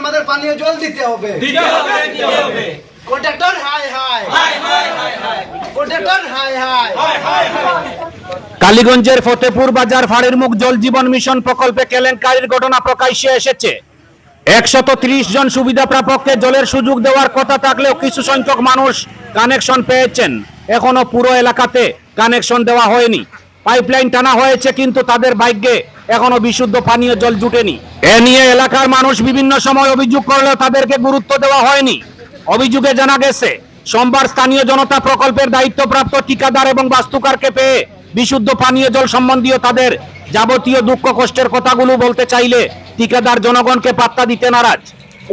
আমাদের পানীয় জল দিতে হবে। কন্ট্রাক্টর হাই হাই কন্ট্রাক্টর হাই হাই কালীগঞ্জের ফতেপুর বাজার ফাড়ির মুখ জল জীবন মিশন প্রকল্পে কেলেঙ্কারির ঘটনা প্রকাশ্যে এসেছে। একশত ত্রিশ জন সুবিধা প্রাপককে জলের সুযোগ দেওয়ার কথা থাকলেও কিছু সংখ্যক মানুষ কানেকশন পেয়েছেন। এখনও পুরো এলাকাতে কানেকশন দেওয়া হয়নি। পাইপলাইন টানা হয়েছে কিন্তু তাদের ভাগ্যে এখনও বিশুদ্ধ পানীয় জল জুটেনি। এ নিয়ে এলাকার মানুষ বিভিন্ন সময় অভিযোগ করলেও তাদেরকে গুরুত্ব দেওয়া হয়নি। অভিযোগে জানা গেছে, সোমবার স্থানীয় জনতা প্রকল্পের দায়িত্বপ্রাপ্ত ঠিকাদার এবং বাস্তুকারকে পেয়ে বিশুদ্ধ পানীয় জল সম্বন্ধীয় তাদের যাবতীয় দুঃখ কষ্টের কথাগুলো বলতে চাইলে ঠিকাদার জনগণকে পাত্তা দিতে নারাজ।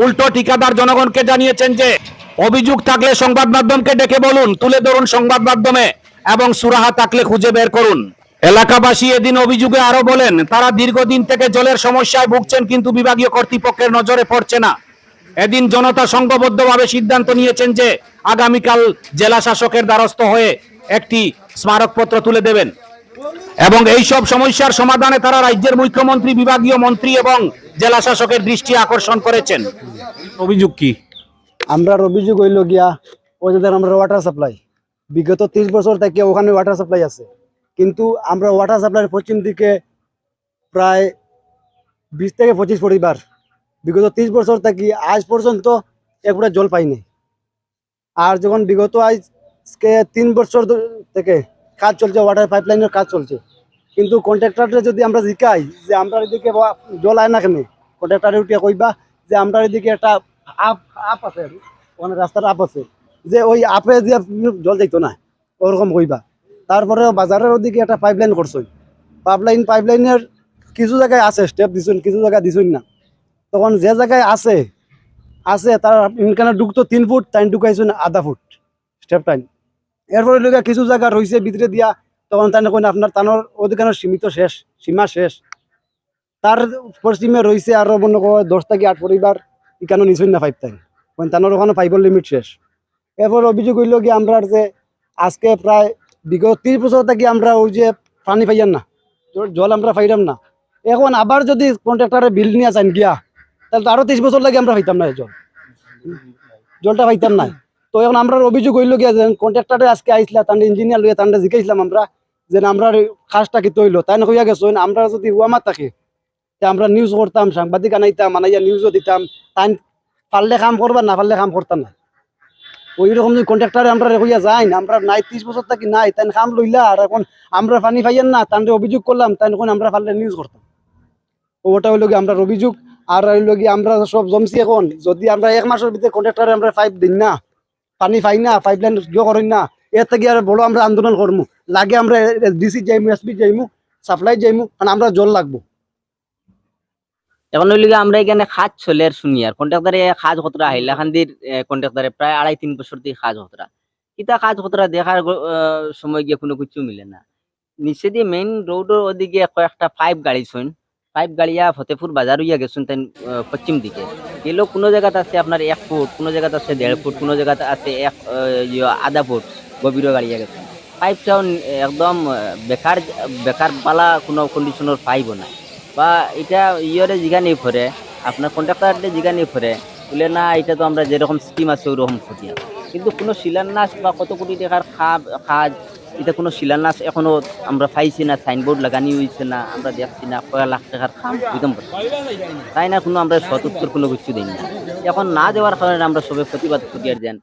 উল্টো ঠিকাদার জনগণকে জানিয়েছেন যে, অভিযোগ থাকলে সংবাদ মাধ্যমকে ডেকে বলুন, তুলে ধরুন সংবাদ মাধ্যমে এবং সুরাহা থাকলে খুঁজে বের করুন। এলাকাবাসী এদিন অভিযোগে আরও বলেন তারা দীর্ঘদিন থেকে জলের সমস্যায় ভুগছেন কিন্তু বিভাগীয় কর্তৃপক্ষের নজরে পড়ছে না। এদিন জনতা সংঘবদ্ধভাবে সিদ্ধান্ত নিয়েছেন যে আগামীকাল জেলা শাসকের দ্বারস্থ হয়ে একটি স্মারকপত্র তুলে দেবেন। এবং এই সব সমস্যার সমাধানে তারা রাজ্যের মুখ্যমন্ত্রী বিভাগীয় মন্ত্রী এবং জেলা শাসকের দৃষ্টি আকর্ষণ করেছেন। অভিযোগ কি? আমরা অভিযোগ হইল গিয়া ওই যে আমরা ওয়াটার সাপ্লাই বিগত ত্রিশ বছর থেকে ওখানে ওয়াটার সাপ্লাই আছে। কিন্তু আমরা ওয়াটার সাপ্লাইয়ের পশ্চিম দিকে প্রায় বিশ থেকে পঁচিশ পরিবার বিগত তিরিশ বছর থেকে আজ পর্যন্ত একবারে জল পাইনি। আর যখন বিগত আজকে তিন বছর থেকে কাজ চলছে ওয়াটার পাইপলাইনের কাজ চলছে। কিন্তু কন্ট্রাক্টরটা যদি আমরা শিখাই যে আমরা এদিকে জল আয় না কেন? কন্ট্রাক্টরে উঠিয়া কইবা যে আমরা এদিকে একটা আপ আপ আছে। ওখানে রাস্তার আপ আছে। যে ওই আপে যে জল যাইতো না, ওরকম কইবা। তারপরে বাজারের ওদিকে একটা পাইপলাইন করছই পাইপলাইন পাইপলাইনের কিছু জায়গায় আছে স্টেপ দিছুন, কিছু জায়গায় দিছুন না। তখন যে জায়গায় আছে আছে, তার এখানে ঢুকতো তিন ফুট টাইম ঢুকাইছুন আধা ফুট স্টেপ টাইম এরপরে লোক কিছু জায়গা রয়েছে ভিতরে দিয়া, তখন তাই কোন আপনার তানোর অধিকাংশ সীমিত শেষ, সীমা শেষ। তার পশ্চিমে রয়েছে আরও মনে করো দশ থেকে আট পরিবার এখানে নিছুন না পাইপ টাইম কারণ তানোর ওখানে ফাইভের লিমিট শেষ। এরপর অভিযোগ হইল কি আমরা যে আজকে প্রায় বিগত ত্রিশ বছর থেকে আমরা ওই যে পানি পাইয়ান না। জল আমরা পাইলাম না। এখন আবার যদি কন্ট্রাক্টরে বিল নিয়ে চান গিয়া, তাহলে তো আরও ত্রিশ বছর লাগে আমরা পাইতাম না জল। জলটা পাইতাম না। তো এখন আমরা অভিযোগ হইল গিয়া যে কন্ট্রাক্টরে আজকে আইসলা তান্ডে ইঞ্জিনিয়ার লইয়া তান্ডে জিজ্ঞাসলাম আমরা যে আমরা খাসটা কি তৈল? তাই না গেছো আমরা যদি ওয়ামাত থাকি, তে আমরা নিউজ করতাম, সাংবাদিক আনাইতাম, আনাইয়া নিউজও দিতাম তাই পারলে কাম করবা, না পারলে কাম করতাম না। ওই রকম যদি কন্ট্রাক্টরে আমরা কইয়া যাই আমরা নাই, ত্রিশ বছর থাকি নাই, তাই কাম লইলা, আর এখন আমরা পানি পাইয়েন না তান্ডে অভিযোগ করলাম, তাই এখন আমরা পারলে নিউজ করতাম। ওটা হইল কি আমরা অভিযোগ, আর হইল কি আমরা সব জমছি এখন। যদি আমরা এক মাসের ভিতরে কন্ট্রাক্টরে আমরা পাইপ দিন না, পানি পাই না পাইপ লাইন ইয়ে করেন না, এর থেকে আর বড় আমরা আন্দোলন করব লাগে আমরা ডিসি যাইমু এসপি যাইমু সাপ্লাই যাইমু, কারণ আমরা জল লাগবো। এখন হইলে আমরা এখানে খাজ চলে আর শুনি আর কন্ট্রাক্টারে খাজ কতরা হাইলাকান্দির কন্ট্রাক্টারে প্রায় আড়াই তিন বছর দিয়ে খাজ কতরা কিতা খাজ কতরা দেখার সময় গিয়ে কোনো কিছু মিলে না। নিচে দিয়ে মেইন রোডের ওদিকে কয়েকটা পাইপ গাড়ি শুন পাইপ গাড়িয়া ফতেপুর বাজার হইয়া গেছুন তাই পশ্চিম দিকে। এগুলো কোনো জায়গাতে আছে আপনার এক ফুট কোনো জায়গাতে আছে দেড় ফুট কোনো জায়গাতে আছে এক ইয়ে, আধা ফুট গভীর গাড়িয়া গেছে। পাইপটাও একদম বেকার বেকার পালা কোনো কন্ডিশনের পাইপও নাই। বা এটা ইয়রে জিগানি ফরে, আপনার কন্ট্রাক্টারদের জিগানি ফরে, বলে না, এটা তো আমরা যেরকম স্কিম আছে ওরকম খতিয়া কিন্তু কোনো শিলান্যাস বা কত কোটি টাকার কাজ, এটা কোনো শিলান্যাস এখনও আমরা পাইছি না সাইনবোর্ড লাগানি হয়েছে না, আমরা দেখছি না কয়েক লাখ টাকার খাম একদম তাই না, কোনো আমরা সতুত্তর কোনো কিছু দিই না। এখন না দেওয়ার কারণে আমরা সবে প্রতিবাদ করিয়ার দেন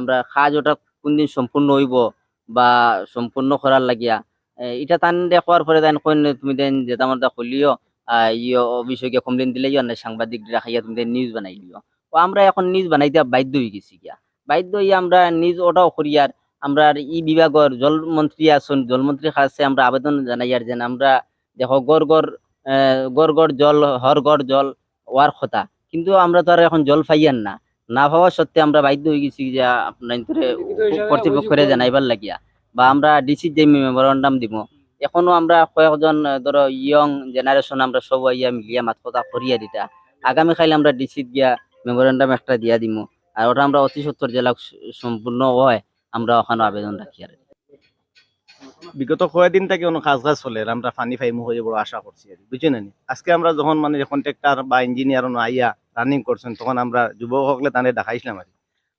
আমরা কাজ ওটা কোনদিন সম্পূর্ণ হইব বা সম্পূর্ণ করার লাগিয়া এটা তান দেখবার পরে দেন, কইন, তুমি দেন যে আমার দা ইয়ে অফিসকে কমপ্লেন দিলে ইয়ে না সাংবাদিক রাখাইয়া তুমি নিউজ বানাই দিও। ও আমরা এখন নিউজ বানাইতে বাধ্য হয়ে গেছি গিয়া। বাধ্য হইয়া আমরা নিউজ ওটাও করিয়ার আমরা ই বিভাগর জলমন্ত্রী আছেন জলমন্ত্রীর কাছে আমরা আবেদন জানাইয়ার যেন আমরা দেখো গড় গড় গড় গড় জল হর গড় জল ওয়ার কথা। কিন্তু আমরা তো আর এখন জল পাইয়ার না। না পাওয়া সত্ত্বে আমরা বাধ্য হয়ে গেছি যে আপনার কর্তৃপক্ষরে জানাইবার লাগিয়া। বা আমরা ডিসি যে মেমোরান্ডাম দিব এখনও আমরা কয়েকজন ধরো ইয়ং জেনারেশন আমরা সবাই ইয়া মিলিয়া মাত কথা করিয়া দিতা। আগামী খাইলে আমরা ডিসিত গিয়া মেমোরান্ডাম একটা দিয়া দিমু। আর ওটা আমরা অতি সত্তর জেলা সম্পূর্ণ হয়, আমরা ওখানে আবেদন রাখি আর বিগত কয়েকদিন থেকে কোনো কাজ কাজ চলে, আমরা পানি পাইমু হয়ে বড় আশা করছি আর বুঝছেন নি আজকে আমরা যখন মানে কন্ট্রাক্টর বা ইঞ্জিনিয়ার আইয়া রানিং করছেন, তখন আমরা যুবক সকলে তানে দেখাইছিলাম আর।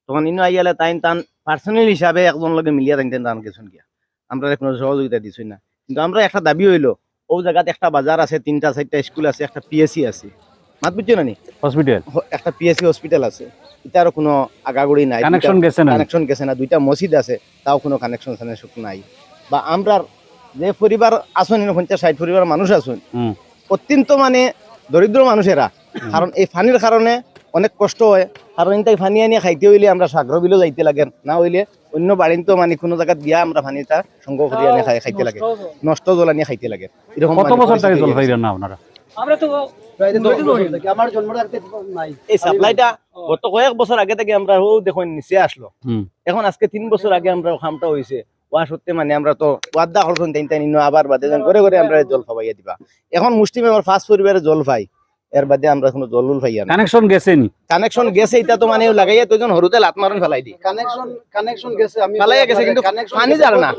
তখন ইনো আইয়ালে তাই তান পার্সোনাল হিসাবে একজন লগে মিলিয়া তাই তান গেছেন গিয়া। আমরা কোনো সহযোগিতা দিছই না। কিন্তু আমরা একটা দাবি হইল ও জায়গাতে একটা বাজার আছে তিনটা চারটা স্কুল আছে একটা পিএসসি আছে। মাত বুঝছ না হসপিটাল একটা পিএসসি হসপিটাল আছে। এটারও কোনো আগাগুড়ি নাই কানেকশন গেছে না কানেকশন গেছে না দুইটা মসজিদ আছে তাও কোনো কানেকশন কানেকশন নাই। বা আমরা যে পরিবার আসুন পঞ্চাশ ষাট পরিবার মানুষ আসুন অত্যন্ত মানে দরিদ্র মানুষেরা। কারণ এই ফানির কারণে অনেক কষ্ট হয়। কারণ তাই ফানি আনিয়ে খাইতে হইলে আমরা সাগর বিলও যাইতে লাগে না হইলে অন্য বাড়িন তো মানে কোনো জায়গাত দিয়া আমরা ফানিটা সংগ্রহ আনিয়ে খাই খাইতে লাগে। নষ্ট জল আনিয়ে খাইতে লাগে। এরকম কত মানে বছর থেকে জল হয়ে। পাইলেন না আপনারা। আমার জন্মটা আর নাই। এই সাপ্লাইটা গত কয়েক বছর আগে থেকে আমরা ও দেখুন নিচে আসলো। এখন আজকে তিন বছর আগে আমরা খামটা হয়েছে ওয়া সত্যি মানে আমরা তো ওয়াদা করছেন তাই তাই আবার বাদে করে করে আমরা জল পাবাইয়া দিবা। এখন মুষ্টিম আমার ফার্স্ট পরিবারে জল পাই এর বাদে আমরা কোনো জল উল পাইয়া না। কানেকশন গেছে নি কানেকশন গেছে এটা তো মানে লাগাইয়া তো হরুতে লাত মারন ফেলাই দি কানেকশন কানেকশন গেছে আমি ফালাইয়া গেছে, কিন্তু পানি যার না।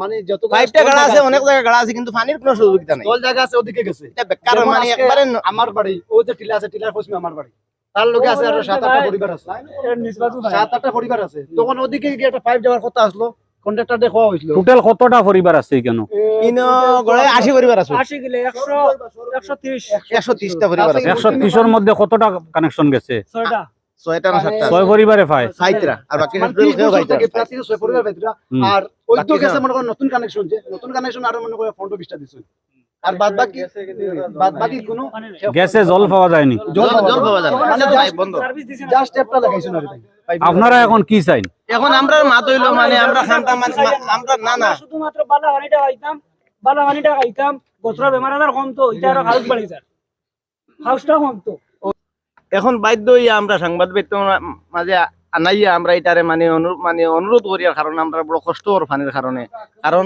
মানে যত পাইপটা গাড়া আছে অনেক জায়গায় গাড়া আছে কিন্তু পানির কোনো সহযোগিতা নাই। জল জায়গা আছে ওদিকে গেছে। এটা বেকার মানে একবারে আমার বাড়ি ও যে টিলা আছে টিলার পশ্চিমে আমার বাড়ি তার লোকে আছে আরও সাত আটটা পরিবার আছে। সাত আটটা পরিবার আছে। তখন ওদিকে গিয়ে একটা পাইপ যাওয়ার কথা আসলো কন্ট্রাক্টর দেখো হয়েছিল। টোটাল কতটা পরিবার আছে কেন ইনো গড়ে আশি পরিবার আছে। আশি গেলে একশো একশো তিরিশ। একশো পরিবার আছে। একশো ত্রিশের মধ্যে কতটা কানেকশন গেছে? ছয়টা। ছয়টা না সাতটা ছয় পরিবারে পায়। সাইতরা। আর বাকি মানে ছয় পরিবার আর ওই তো গেছে মনে করেন নতুন কানেকশন যে নতুন কানেকশন আরও মনে করেন পনেরো বিশটা দিচ্ছে আর বাদ বাকি বাদ বাকি কোনো গ্যাসে জল পাওয়া যায়নি। জল জল পাওয়া যায় মানে বন্ধ। জাস্ট লাগাইছেন আর। আপনারা এখন কি চাইন? এখন আমরা মাত হইল মানে আমরা মানে। আমরা না না। শুধুমাত্র বালা পানিটা খাইতাম বালা পানিটা খাইতাম বছর বেমার আজার কম তো এটা আরও হাউস বাড়ি যার। হাউসটা কম তো এখন বাধ্য হইয়া আমরা সাংবাদ ব্যক্তির মাঝে আনাইয়া আমরা এটারে মানে মানে অনুরোধ করিয়ার কারণে আমরা বড় কষ্ট হওয়ার পানির কারণে। কারণ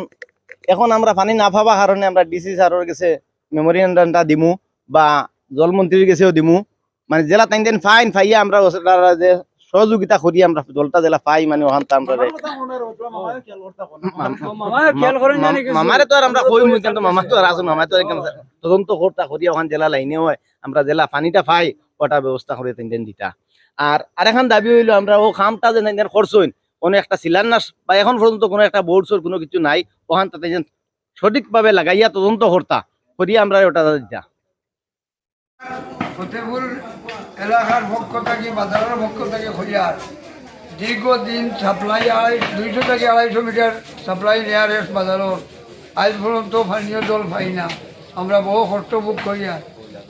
এখন আমরা পানি না পাবা কারণে আমরা ডিসি স্যারের কাছে মেমোরিয়ালটা দিমু বা জলমন্ত্রীর কাছেও দিমু। মানে জেলা তাইন দিন ফাইন ফাইয়া আমরা যে সহযোগিতা করি আমরা জলটা জেলা পাই মানে ওখান আমরা মামারে তো আর আমরা কই কিন্তু মামা তো আর আছে মামা তো তদন্ত করতা করি ওখান জেলা লাইনে হয় আমরা জেলা পানিটা পাই ওটা ব্যবস্থা করে তিন দিন দিতা। আর আরেকখান দাবি হইল আমরা ও খামটা যে নাইন খরচ হইন কোনো একটা শিলান্যাস বা এখন পর্যন্ত কোনো একটা বোর্ড সোর কোনো কিছু নাই ওখান তাতে যেন সঠিকভাবে লাগাইয়া তদন্ত করতা করিয়া আমরা ওটা দিতা। ফতেপুর এলাকার পক্ষ থেকে বাজারের পক্ষ থেকে হইয়ার দীর্ঘদিন সাপ্লাই আড়াই দুইশো থেকে আড়াইশো মিটার সাপ্লাই নিয়ারেস্ট বাজারত আজ পর্যন্ত পানীয় জল পাই না। আমরা বহু কষ্ট ভোগ করিয়া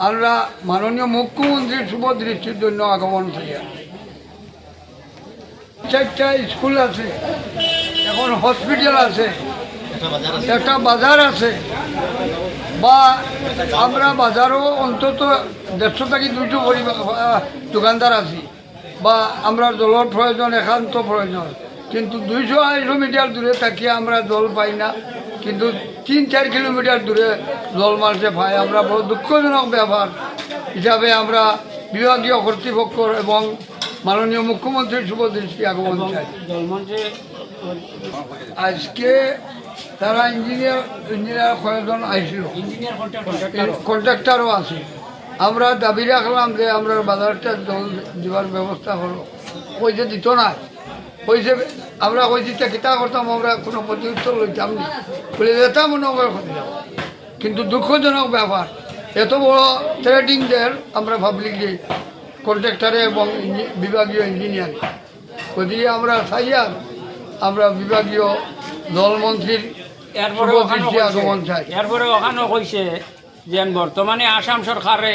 আমরা মাননীয় মুখ্যমন্ত্রীর শুভ দৃষ্টির জন্য আগমন করিয়া চারটা স্কুল আছে এখন হসপিটাল আছে। একটা বাজার আছে। বা আমরা বাজারও অন্তত দেড়শো থেকে পরিবার দোকানদার আছি। বা আমরা জলের প্রয়োজন একান্ত প্রয়োজন কিন্তু দুইশো আড়াইশো মিটার দূরে থাকিয়ে আমরা জল পাই না। কিন্তু তিন চার কিলোমিটার দূরে জল মারতে পাই। আমরা বড় দুঃখজনক ব্যাপার হিসাবে আমরা বিভাগীয় কর্তৃপক্ষ এবং মাননীয় মুখ্যমন্ত্রী শুভ দৃষ্টি আগমন চাই। আজকে তারা ইঞ্জিনিয়ার ইঞ্জিনিয়ার কয়েকজন আইছিল। কন্ট্রাক্টারও আছে। আমরা দাবি রাখলাম যে আমরা বাজারটা জল দেওয়ার ব্যবস্থা করো পয়সা দিত না। পয়সা আমরা কইছি কিতা করতাম? আমরা কোনো প্রতিউত্তর লইতাম না। বলে যেতাম দিলাম কিন্তু দুঃখজনক ব্যাপার এত বড় থ্রেটিংদের আমরা ভাবলি যে কন্ট্রাক্টারে এবং বিভাগীয় ইঞ্জিনিয়ার ওদিকে আমরা চাইয়ার আমরা বিভাগীয় জলমন্ত্রীর এরপরে ওখানেও কইছে এরপরে ওখানেও কইছে যে বর্তমানে আসাম সরকারে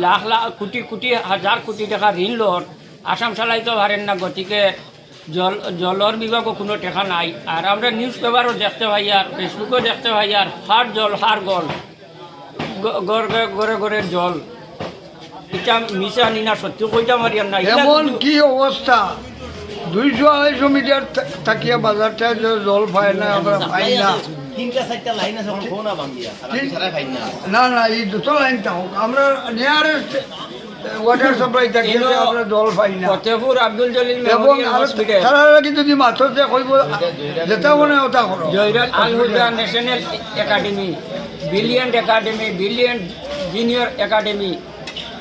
লাখ লাখ কোটি কোটি হাজার কোটি টাকা ঋণ লোন আসাম চালাইতে পারেন না গতিকে জল জলের বিভাগও কোনো টেকা নাই। আর আমরা নিউজ পেপারও দেখতে পাই আর ফেসবুকেও দেখতে পাই আর হার জল হার গল গ- গড় গড়ে গড়ে গড়ে জল। এটা মিশা নিনা সত্যি কইটা মারিয়ার না। এমন কি অবস্থা? দুইশো আড়াইশো মিটার থাকিয়া বাজারটা জল পায় না আমরা পাই না। লাইন না। না না এই দুটো লাইনটা হোক আমরা নিয়ারেস্ট ওয়াটার সাপ্লাই থাকিয়ে আমরা জল পাই না। ফতেপুর আব্দুল জলিল এবং মেমোরিয়াল আর হসপিটাল। তারা কি যদি মাথতে কইব যেটা মনে ওটা করো। জয়রাত Al Huda national academy brilliant academy brilliant junior academy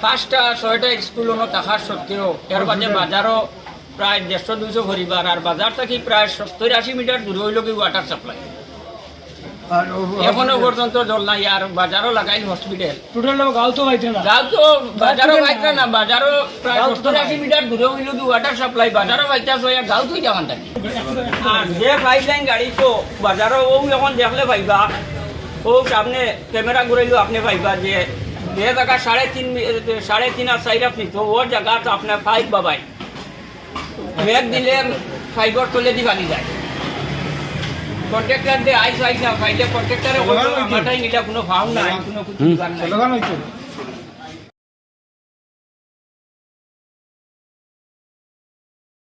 পাঁচটা ছয়টা স্কুল অনু থাকার সত্ত্বেও এর বাদে বাজারও প্রায় দেড়শো দুইশো পরিবার আর বাজার থেকে প্রায় সত্তর আশি মিটার দূরে হইল কি ওয়াটার সাপ্লাই আর এখনও পর্যন্ত জল নাই আর বাজারও লাগাই হসপিটাল টোটাল গাঁও তো পাইছে না? গাঁও তো বাজারও পাইতে না বাজারও প্রায় সত্তর আশি মিটার দূরে হইল কি ওয়াটার সাপ্লাই বাজারও পাইতে গাঁও তুই যাওয়ান থাকি আর যে পাইপ লাইন গাড়ি তো বাজারও ও এখন দেখলে পাইবা ও সামনে ক্যামেরা ঘুরাইলেও আপনি পাইবা যে যে জায়গা সাড়ে তিন সাড়ে তিন আর চার আপনি তো ওর জায়গা তো আপনার ফাইভ বাবাই মেঘ দিলে ফাইবার তলে দি বানি যায় কন্ট্রাক্টর দিয়ে আইস আইস না ফাইলে কন্ট্রাক্টরে আমারটাই নিটা কোনো ফাউন নাই কোনো কিছু